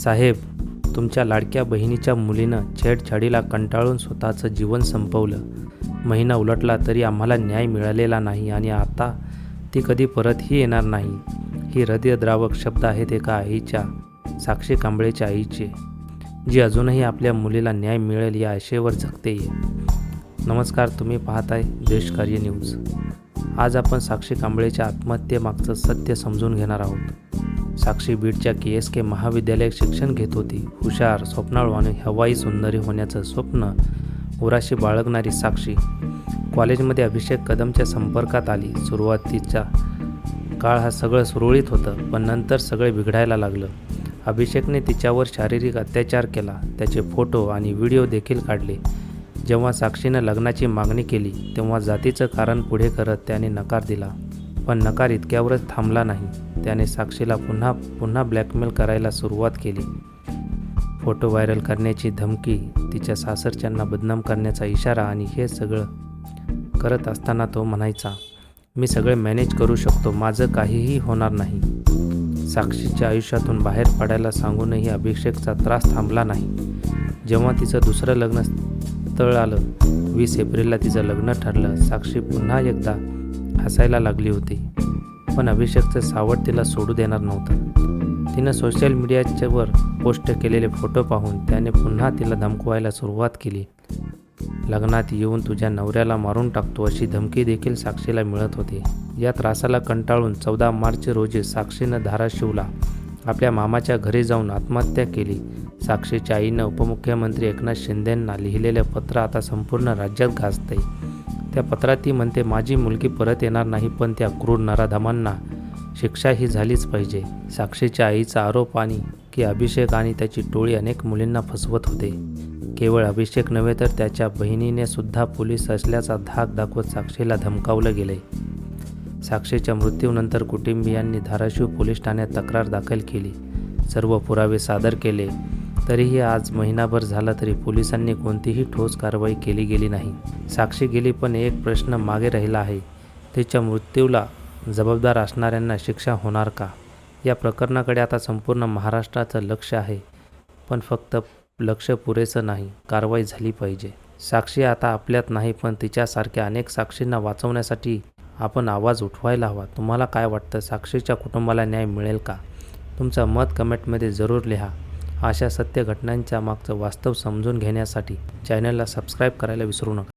साहेब तुमच्या लाडक्या बहिणीच्या मुलीनं छेडछाडीला कंटाळून स्वतःचं जीवन संपवलं. महिना उलटला तरी आम्हाला न्याय मिळालेला नाही आणि आता ती कधी परतही येणार नाही. ही हृदयद्रावक शब्द आहेत एका आईच्या साक्षी कांबळेच्या आईचे जी अजूनही आपल्या मुलीला न्याय मिळेल या आशेवर जगते नमस्कार तुम्ही पाहताय देशकार्य न्यूज. आज आपण साक्षी कांबळेच्या आत्महत्येमागचं सत्य समजून घेणार आहोत. साक्षी बीडच्या के एस के महाविद्यालयात शिक्षण घेत होती. हुशार स्वप्नाळू आणि हवाई सुंदरी होण्याचं स्वप्न उराशी बाळगणारी साक्षी. कॉलेजमध्ये अभिषेक कदमच्या संपर्कात आली. सुरुवातीचा काळ हा सगळं सुरळीत होतं पण नंतर सगळे बिघडायला लागलं. अभिषेकने तिच्यावर शारीरिक अत्याचार केला. त्याचे फोटो आणि व्हिडिओ देखील काढले. जेव्हा साक्षीनं लग्नाची मागणी केली तेव्हा जातीचं कारण पुढे करत त्याने नकार दिला. पण नकार इतक्यावरच थांबला नाही. त्याने साक्षीला पुन्हा पुन्हा ब्लॅकमेल करायला सुरुवात केली. फोटो व्हायरल करण्याची धमकी तिच्या सासरच्यांना बदनाम करण्याचा इशारा आणि हे सगळं करत असताना तो म्हणायचा मी सगळे मॅनेज करू शकतो माझं काहीही होणार नाही. साक्षीच्या आयुष्यातून बाहेर पडायला सांगूनही अभिषेकचा त्रास थांबला नाही. जेव्हा तिचं दुसरं लग्न स्थळ आलं वीस एप्रिलला तिचं लग्न ठरलं साक्षी पुन्हा एकदा हसायला लागली होती. पण अभिषेकचं सावट तिला सोडू देणार नव्हतं. तिनं सोशल मीडियाच्यावर पोस्ट केलेले फोटो पाहून त्याने पुन्हा तिला धमकवायला सुरुवात केली. लग्नात येऊन तुझ्या नवऱ्याला मारून टाकतो अशी धमकी देखील साक्षीला मिळत होती. या त्रासाला कंटाळून चौदा मार्च रोजी साक्षीनं धाराशिवला आपल्या मामाच्या घरी जाऊन आत्महत्या केली. साक्षीच्या आईनं उपमुख्यमंत्री एकनाथ शिंदेंना लिहिलेले पत्र आता संपूर्ण राज्यात गाजतंय त्या पत्रात ती म्हणते माझी मुलगी परत येणार नाही पण त्या क्रूर नराधमांना शिक्षा ही झालीच पाहिजे. साक्षीच्या आईचा आरोप आणि की अभिषेक आणि त्याची टोळी अनेक मुलींना फसवत होते. केवळ अभिषेक नव्हे तर त्याच्या बहिणीने सुद्धा पोलीस असल्याचा धाक दाखवत साक्षीला धमकावलं गेले साक्षीच्या मृत्यूनंतर कुटुंबियांनी धाराशिव पोलीस ठाण्यात तक्रार दाखल केली. सर्व पुरावे सादर केले. तरीही आज महिनाभर झाला तरी पोलिसांनी कोणतीही ठोस कारवाई केली गेली नाही. साक्षी गेली पण एक प्रश्न मागे राहिला आहे तिच्या मृत्यूला जबाबदार असणाऱ्यांना शिक्षा होणार का? या प्रकरणाकडे आता संपूर्ण महाराष्ट्राचं लक्ष आहे पण फक्त लक्ष पुरेसं नाही कारवाई झाली पाहिजे. साक्षी आता आपल्यात नाही पण तिच्यासारख्या अनेक साक्षींना वाचवण्यासाठी आपण आवाज उठवायला हवा. तुम्हाला काय वाटतं? साक्षीच्या कुटुंबाला न्याय मिळेल का? तुमचं मत कमेंटमध्ये जरूर लिहा. अशा सत्य घटनांच्या मागचं वास्तव समजून घेण्यासाठी चॅनलला सबस्क्राईब करायला विसरू नका.